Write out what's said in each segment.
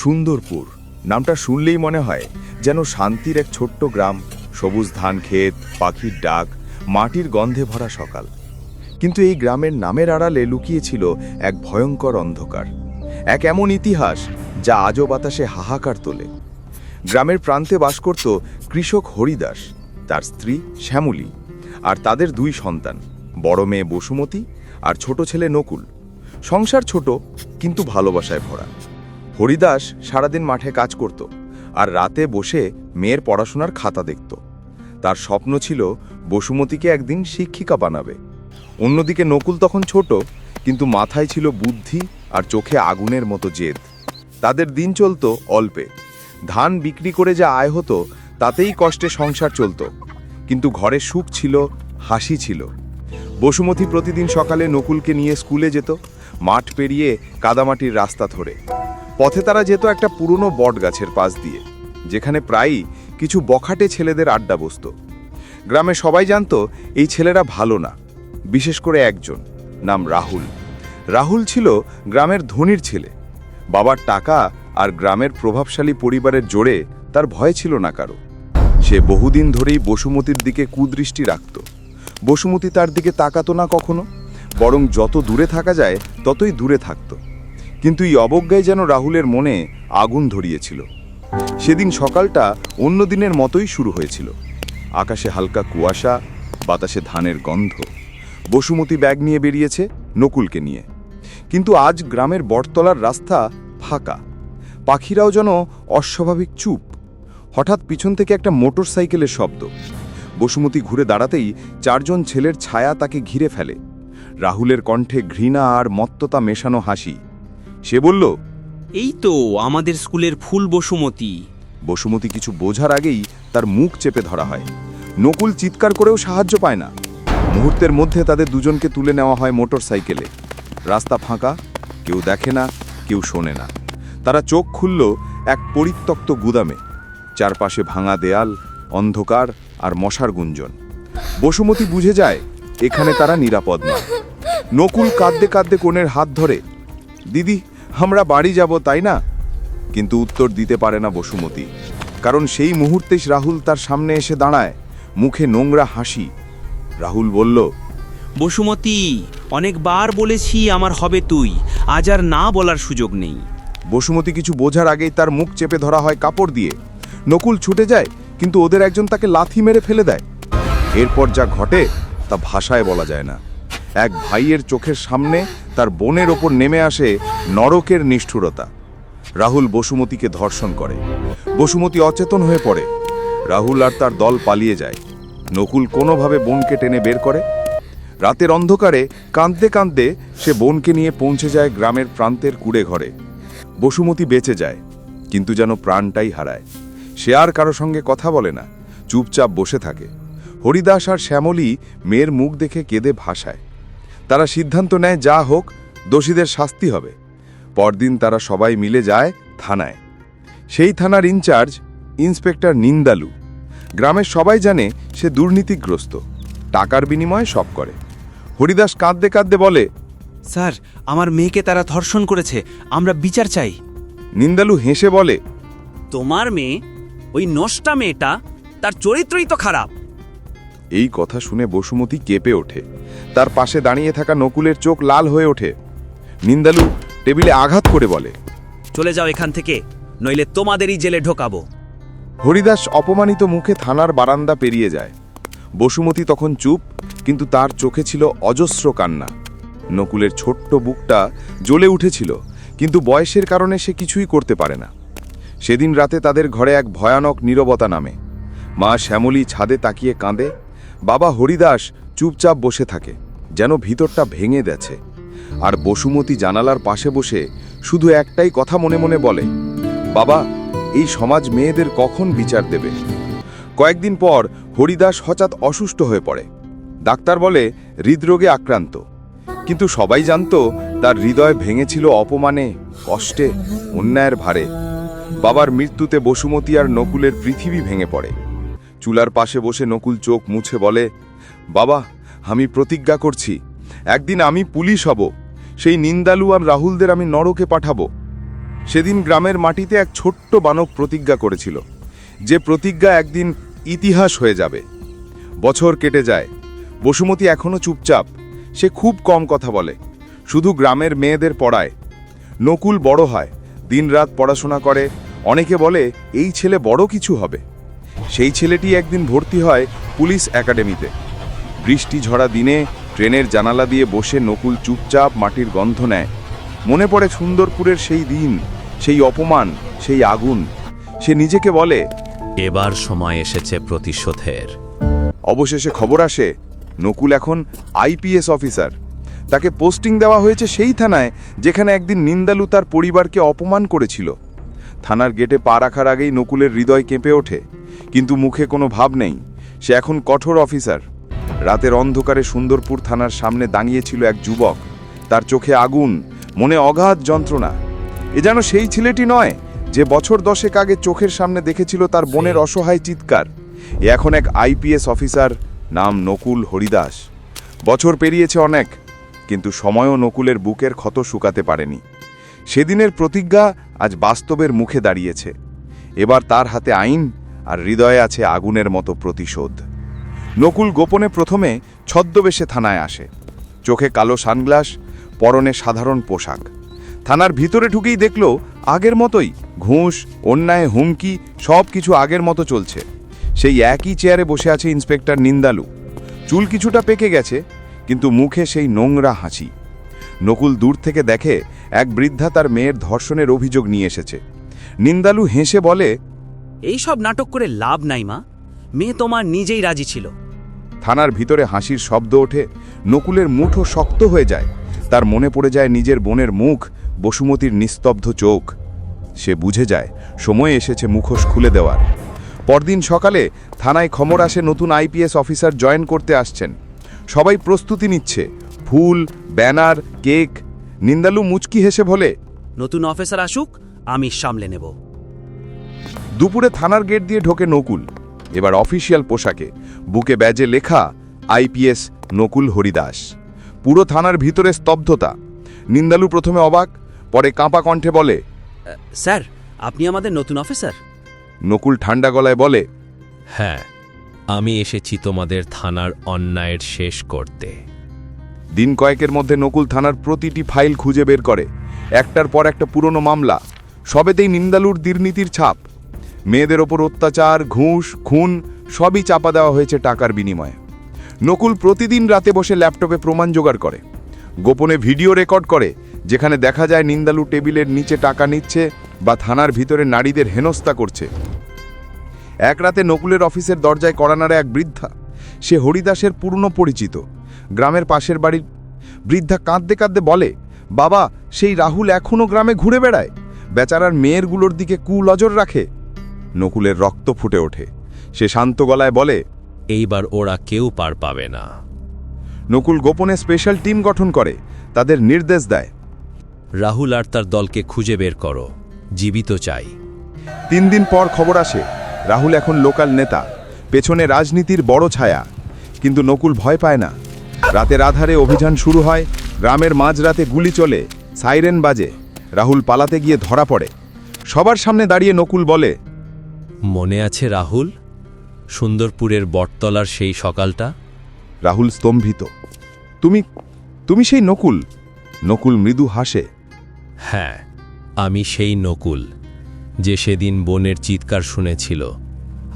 সুন্দরপুর। নামটা শুনলেই মনে হয় যেন শান্তির এক ছোট্ট গ্রাম, সবুজ ধান ক্ষেত, পাখির ডাক, মাটির গন্ধে ভরা সকাল। কিন্তু এই গ্রামের নামের আড়ালে লুকিয়েছিল এক ভয়ঙ্কর অন্ধকার, এক এমন ইতিহাস যা আজও বাতাসে হাহাকার তোলে। গ্রামের প্রান্তে বাস করত কৃষক হরিদাস, তার স্ত্রী শ্যামলী আর তাদের দুই সন্তান, বড় মেয়ে বসুমতী আর ছোট ছেলে নকুল। সংসার ছোট, কিন্তু ভালোবাসায় ভরা। হরিদাস সারাদিন মাঠে কাজ করত আর রাতে বসে মেয়ের পড়াশোনার খাতা দেখত। তার স্বপ্ন ছিল বসুমতীকে একদিন শিক্ষিকা বানাবে। অন্যদিকে নকুল তখন ছোট, কিন্তু মাথায় ছিল বুদ্ধি আর চোখে আগুনের মতো জেদ। তাদের দিন চলত অল্পে। ধান বিক্রি করে যা আয় হতো, তাতেই কষ্টে সংসার চলতো। কিন্তু ঘরে সুখ ছিল, হাসি ছিল। বসুমতী প্রতিদিন সকালে নকুলকে নিয়ে স্কুলে যেত, মাঠ পেরিয়ে কাদামাটির রাস্তা ধরে। পথে তারা যেত একটা পুরনো বট গাছের পাশ দিয়ে, যেখানে প্রায়ই কিছু বখাটে ছেলেদের আড্ডা বসত। গ্রামে সবাই জানত, এই ছেলেরা ভালো না, বিশেষ করে একজন, নাম রাহুল। রাহুল ছিল গ্রামের ধনির ছেলে। বাবার টাকা আর গ্রামের প্রভাবশালী পরিবারের জোরে তার ভয় ছিল না কারও। সে বহুদিন ধরেই বসুমতীর দিকে কুদৃষ্টি রাখত। বসুমতী তার দিকে তাকাতো না কখনো, বরং যত দূরে থাকা যায়, ততই দূরে থাকত। কিন্তু এই অবজ্ঞায় যেন রাহুলের মনে আগুন ধরিয়েছিল। সেদিন সকালটা অন্য দিনের মতোই শুরু হয়েছিল। আকাশে হালকা কুয়াশা, বাতাসে ধানের গন্ধ। বসুমতী ব্যাগ নিয়ে বেরিয়েছে নকুলকে নিয়ে। কিন্তু আজ গ্রামের বটতলার রাস্তা ফাঁকা। পাখিরাও যেন অস্বাভাবিক চুপ। হঠাৎ পিছন থেকে একটা মোটর সাইকেলের শব্দ। বসুমতী ঘুরে দাঁড়াতেই চারজন ছেলের ছায়া তাকে ঘিরে ফেলে। রাহুলের কণ্ঠে ঘৃণা আর মত্ততা মেশানো হাসি। সে বলল এই তো আমাদের স্কুলের ফুল বসুমতী। বসুমতী কিছু বোঝার আগেই তার মুখ চেপে ধরা হয়। নকুল চিৎকার করেও সাহায্য পায় না। মুহূর্তের মধ্যে তাদের দুজনকে তুলে নেওয়া হয় মোটর সাইকেলে। রাস্তা ফাঁকা কেউ দেখে না কেউ শোনে না। তারা চোখ খুলল এক পরিত্যক্ত গুদামে। চারপাশে ভাঙা দেয়াল অন্ধকার আর মশার গুঞ্জন। বসুমতী বুঝে যায় এখানে তারা নিরাপদ নয়। নকুল কাঁদতে কাঁদতে কোণের হাত ধরে দিদি আমরা বাড়ি যাব তাই না? কিন্তু উত্তর দিতে পারে না বসুমতী। কারণ সেই মুহূর্তে রাহুল তার সামনে এসে দাঁড়ায় মুখে নোংরা হাসি। রাহুল বলল বসুমতী অনেকবার বলেছি আমার হবে তুই আজ আর না বলার সুযোগ নেই। বসুমতী কিছু বোঝার আগেই তার মুখ চেপে ধরা হয় কাপড় দিয়ে। নকুল ছুটে যায় কিন্তু ওদের একজন তাকে লাথি মেরে ফেলে দেয়। এরপর যা ঘটে তা ভাষায় বলা যায় না। এক ভাইয়ের চোখের সামনে তার বোনের ওপর নেমে আসে নরকের নিষ্ঠুরতা। রাহুল বসুমতীকে ধর্ষণ করে। বসুমতী অচেতন হয়ে পড়ে। রাহুল আর তার দল পালিয়ে যায়। নকুল কোনোভাবে বোনকে টেনে বের করে। রাতের অন্ধকারে কাঁদতে কাঁদতে সে বোনকে নিয়ে পৌঁছে যায় গ্রামের প্রান্তের কুড়ে ঘরে। বসুমতী বেঁচে যায়, কিন্তু যেন প্রাণটাই হারায়। সে আর কারও সঙ্গে কথা বলে না, চুপচাপ বসে থাকে। হরিদাস আর শ্যামলী মেয়ের মুখ দেখে কেঁদে ভাসায়। তারা সিদ্ধান্ত নেয় যা হোক দোষীদের শাস্তি হবে। পরদিন তারা সবাই মিলে যায় থানায়। সেই থানার ইনচার্জ ইন্সপেক্টর নিন্দালু। গ্রামের সবাই জানে সে দুর্নীতিগ্রস্ত। টাকার বিনিময়ে সব করে। হরিদাস কাঁদতে কাঁদতে বলে স্যার আমার মেয়েকে তারা ধর্ষণ করেছে আমরা বিচার চাই। নিন্দালু হেসে বলে তোমার মেয়ে ওই নষ্টা মেয়েটা তার চরিত্রই তো খারাপ। এই কথা শুনে বসুমতী কেঁপে ওঠে। তার পাশে দাঁড়িয়ে থাকা নকুলের চোখ লাল হয়ে ওঠে। নিন্দালু টেবিলে আঘাত করে বলে চলে যাও এখান থেকে নইলে তোমাদেরই জেলে ঢোকাবো। হরিদাস অপমানিত মুখে থানার বারান্দা পেরিয়ে যায়। বসুমতী তখন চুপ কিন্তু তার চোখে ছিল অজস্র কান্না। নকুলের ছোট্ট বুকটা জ্বলে উঠেছিল কিন্তু বয়সের কারণে সে কিছুই করতে পারে না। সেদিন রাতে তাদের ঘরে এক ভয়ানক নীরবতা নামে। মা শ্যামলী ছাদে তাকিয়ে কাঁদে বাবা হরিদাস চুপচাপ বসে থাকে, যেন ভিতরটা ভেঙে গেছে। আর বসুমতী জানালার পাশে বসে শুধু একটাই কথা মনে মনে বলে, বাবা, এই সমাজ মেয়েদের কখন বিচার দেবে? কয়েকদিন পর হরিদাস হঠাৎ অসুস্থ হয়ে পড়ে। ডাক্তার বলে, হৃদরোগে আক্রান্ত। কিন্তু সবাই জানত, তার হৃদয় ভেঙেছিল অপমানে, কষ্টে, অন্যায়ের ভারে। বাবার মৃত্যুতে বসুমতী আর নকুলের পৃথিবী ভেঙে পড়ে। চুলার পাশে বসে নকুল চোখ মুছে বলে, বাবা, আমি প্রতিজ্ঞা করছি, একদিন আমি পুলিশ হব, সেই নিন্দালু আর রাহুলদের আমি নরকে পাঠাবো। সেদিন গ্রামের মাটিতে এক ছোট্ট বানক প্রতিজ্ঞা করেছিল, যে প্রতিজ্ঞা একদিন ইতিহাস হয়ে যাবে। বছর কেটে যায়, বসুমতী এখনও চুপচাপ, সে খুব কম কথা বলে, শুধু গ্রামের মেয়েদের পড়ায়। নকুল বড় হয়, দিনরাত পড়াশোনা করে, অনেকে বলে, এই ছেলে বড় কিছু হবে। সেই ছেলেটি একদিন ভর্তি হয় পুলিশ একাডেমিতে। বৃষ্টি ঝরা দিনে ট্রেনের জানালা দিয়ে বসে নকুল চুপচাপ মাটির গন্ধ নেয়। মনে পড়ে সুন্দরপুরের সেই দিন সেই অপমান সেই আগুন। সে নিজেকে বলে এবার সময় এসেছে প্রতিশোধের। অবশেষে খবর আসে নকুল এখন আইপিএস অফিসার। তাকে পোস্টিং দেওয়া হয়েছে সেই থানায় যেখানে একদিন নিন্দালু তার পরিবারকে অপমান করেছিল। থানার গেটে পা রাখার আগেই নকুলের হৃদয় কেঁপে ওঠে। কিন্তু মুখে কোনো ভাব নেই। সে এখন কঠোর অফিসার। রাতের অন্ধকারে সুন্দরপুর থানার সামনে দাঁড়িয়েছিল এক যুবক। তার চোখে আগুন মনে অগাধ যন্ত্রণা। এ যেন সেই ছেলেটি নয় যে বছর দশেক আগে চোখের সামনে দেখেছিল তার বোনের অসহায় চিৎকার। এ এখন এক আইপিএস অফিসার নাম নকুল হরিদাস। বছর পেরিয়েছে অনেক কিন্তু সময়ও নকুলের বুকের ক্ষত শুকাতে পারেনি। সেদিনের প্রতিজ্ঞা আজ বাস্তবের মুখে দাঁড়িয়েছে। এবার তার হাতে আইন আর হৃদয়ে আছে আগুনের মতো প্রতিশোধ। নকুল গোপনে প্রথমে ছদ্মবেশে থানায় আসে। চোখে কালো সানগ্লাস, পরনে সাধারণ পোশাক। থানার ভিতরে ঢুকেই দেখল আগের মতোই ঘুষ, অন্যায়, হুমকি সব কিছু আগের মতো চলছে। সেই একই চেয়ারে বসে আছে ইন্সপেক্টর নিন্দালু। চুল কিছুটা পেকে গেছে, কিন্তু মুখে সেই নোংরা হাসি। নকুল দূর থেকে দেখে এক বৃদ্ধা তার মেয়ের ধর্ষণের অভিযোগ নিয়ে এসেছে। নিন্দালু হেসে বলে এই সব নাটক করে লাভ নাই মা। মেয়ে তোমার নিজেই রাজি ছিল। থানার ভিতরে হাসির শব্দ ওঠে নকুলের মুঠো শক্ত হয়ে যায়। তার মনে পড়ে যায় নিজের বোনের মুখ বসুমতির নিস্তব্ধ চোখ। সে বুঝে যায় সময় এসেছে মুখোশ খুলে দেওয়ার। পরদিন সকালে থানায় খবর আসে নতুন আইপিএস অফিসার জয়েন করতে আসছেন। সবাই প্রস্তুতি নিচ্ছে ফুল ব্যানার কেক। নিন্দালু মুচকি হেসে বলে নতুন অফিসার আসুক আমি সামলে নেব। দুপুরে থানার গেট দিয়ে ঢোকে নকুল। এবার অফিসিয়াল পোশাকে। বুকে ব্যাজে লেখা আইপিএস নকুল হরিদাস। পুরো থানার ভিতরে স্তব্ধতা। নিন্দালু প্রথমে অবাক পরে কাঁপা কণ্ঠে বলে স্যার আপনি আমাদের নতুন অফিসার। নকুল ঠান্ডা গলায় বলে হ্যাঁ আমি এসেছি তোমাদের থানার অন্যায়ের শেষ করতে। দিন কয়েকের মধ্যে নকুল থানার প্রতিটি ফাইল খুঁজে বের করে। একটার পর একটা পুরনো মামলা। সবেতেই নিন্দালুর দুর্নীতির ছাপ। মেয়েদের ওপর অত্যাচার, ঘুষ, খুন সবই চাপা দেওয়া হয়েছে টাকার বিনিময়ে। নকুল প্রতিদিন রাতে বসে ল্যাপটপে প্রমাণ জোগাড় করে। গোপনে ভিডিও রেকর্ড করে, যেখানে দেখা যায় নিন্দালু টেবিলের নিচে টাকা নিচ্ছে বা থানার ভিতরে নারীদের হেনস্থা করছে। এক রাতে নকুলের অফিসের দরজায় করানারে এক বৃদ্ধা। সে হরিদাসের পূর্ণ পরিচিত। গ্রামের পাশের বাড়ির বৃদ্ধা কাঁদতে কাঁদতে বলে, বাবা, সেই রাহুল এখনও গ্রামে ঘুরে বেড়ায়? বেচারার মেয়েরগুলোর দিকে কুনজর রাখে। নকুলের রক্ত ফুটে ওঠে। সে শান্ত গলায় বলে এইবার ওরা কেউ পার পাবে না। নকুল গোপনে স্পেশাল টিম গঠন করে তাদের নির্দেশ দেয়। রাহুল আর তার দলকে খুঁজে বের করো জীবিত চাই। তিন দিন পর খবর আসে রাহুল এখন লোকাল নেতা পেছনে রাজনীতির বড় ছায়া। কিন্তু নকুল ভয় পায় না। রাতের আধারে অভিযান শুরু হয় গ্রামের মাঝরাতে গুলি চলে সাইরেন বাজে রাহুল পালাতে গিয়ে ধরা পড়ে। সবার সামনে দাঁড়িয়ে নকুল বলে মনে আছে রাহুল? সুন্দরপুরের বটতলার সেই সকালটা? রাহুল স্তম্ভিত। তুমি তুমি সেই নকুল? নকুল মৃদু হাসে। হ্যাঁ আমি সেই নকুল যে সেদিন বোনের চিৎকার শুনেছিল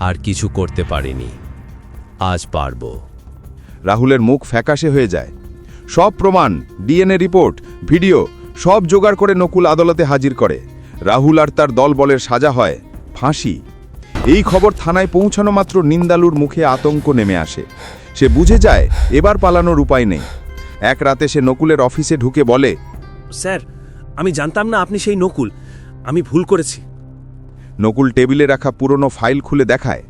আর কিছু করতে পারিনি। আজ পারব। রাহুলের মুখ ফ্যাকাশে হয়ে যায়। সব প্রমাণ ডিএনএ রিপোর্ট ভিডিও সব জোগাড় করে নকুল আদালতে হাজির করে। রাহুল আর তার দলবলের সাজা হয় ফাঁসি। এই খবর থানায় পৌঁছানো মাত্র নিন্দালুর মুখে আতঙ্ক নেমে আসে। সে বুঝে যায় এবার পালানোর উপায় নেই। এক রাতে সে নকুলের অফিসে ঢুকে বলে স্যার আমি জানতাম না আপনি সেই নকুল। আমি ভুল করেছি। নকুল টেবিলে রাখা পুরনো ফাইল খুলে দেখায়।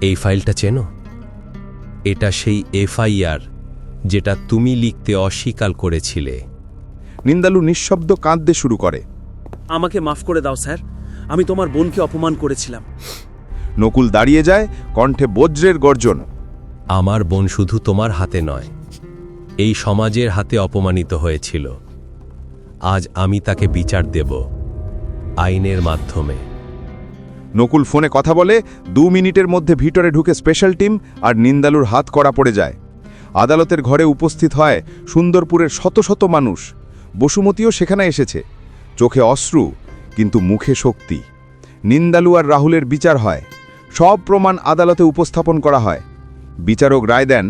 এই ফাইলটা চেনো? এটা সেই এফআইআর যেটা তুমি লিখতে অস্বীকার করেছিলে। নিন্দালু নিঃশব্দ কাঁদতে শুরু করে। আমাকে মাফ করে দাও স্যার। আমি তোমার বোনকে অপমান করেছিলাম। নকুল দাঁড়িয়ে যায় কণ্ঠে বজ্রের গর্জন। আমার বোন শুধু তোমার হাতে নয় এই সমাজের হাতে অপমানিত হয়েছিল। আজ আমি তাকে বিচার দেব আইনের মাধ্যমে। নকুল ফোনে কথা বলে দু মিনিটের মধ্যে ভিতরে ঢুকে স্পেশাল টিম আর নিন্দালুর হাত করা পড়ে যায়। আদালতের ঘরে উপস্থিত হয় সুন্দরপুরের শত শত মানুষ। বসুমতীও সেখানে এসেছে। চোখে অশ্রু কিন্তু মুখে শক্তি। নিন্দালু আর রাহুলের বিচার হয়। সব প্রমাণ আদালতে উপস্থাপন করা হয়। বিচারক রায় দেন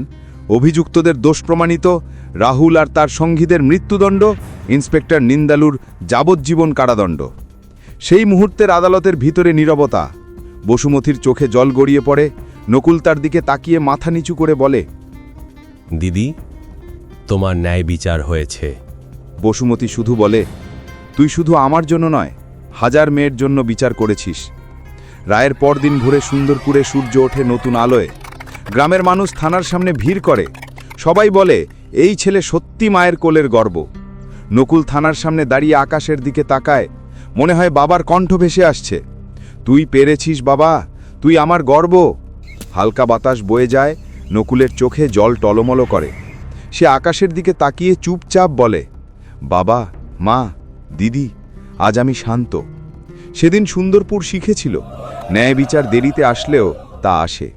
অভিযুক্তদের দোষ প্রমাণিত রাহুল আর তার সঙ্গীদের মৃত্যুদণ্ড ইন্সপেক্টর নিন্দালুর যাবজ্জীবন কারাদণ্ড। সেই মুহূর্তের আদালতের ভিতরে নীরবতা। বসুমতীর চোখে জল গড়িয়ে পড়ে নকুল তার দিকে তাকিয়ে মাথা নিচু করে বলে দিদি তোমার ন্যায় বিচার হয়েছে। বসুমতী শুধু বলে তুই শুধু আমার জন্য নয় হাজার মেয়ের জন্য বিচার করেছিস। রায়ের পরদিন ভোরে সুন্দরপুরে সূর্য ওঠে নতুন আলোয়। গ্রামের মানুষ থানার সামনে ভিড় করে। সবাই বলে, এই ছেলে সত্যি মায়ের কোলের গর্ব। নকুল থানার সামনে দাঁড়িয়ে আকাশের দিকে তাকায়। মনে হয় বাবার কণ্ঠ ভেসে আসছে। তুই পেরেছিস বাবা, তুই আমার গর্ব। হালকা বাতাস বয়ে যায়, নকুলের চোখে জল টলমলো করে। সে আকাশের দিকে তাকিয়ে চুপচাপ বলে, বাবা, মা, দিদি, আজ আমি শান্ত। সেদিন সুন্দরপুর শিখেছিল ন্যায় বিচার দেরিতে আসলেও তা আসে।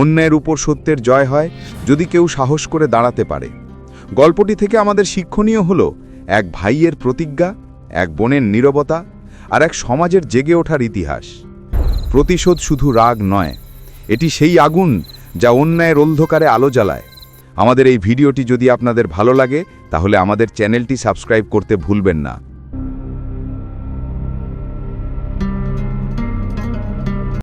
অন্যায়ের উপর সত্যের জয় হয়, যদি কেউ সাহস করে দাঁড়াতে পারে। গল্পটি থেকে আমাদের শিক্ষণীয় হল, এক ভাইয়ের প্রতিজ্ঞা, এক বোনের নীরবতা, আর এক সমাজের জেগে ওঠার ইতিহাস। প্রতিশোধ শুধু রাগ নয়, এটি সেই আগুন যা অন্যায়ের অন্ধকারে আলো জ্বালায়। আমাদের এই ভিডিওটি যদি আপনাদের ভালো লাগে, তাহলে আমাদের চ্যানেলটি সাবস্ক্রাইব করতে ভুলবেন না।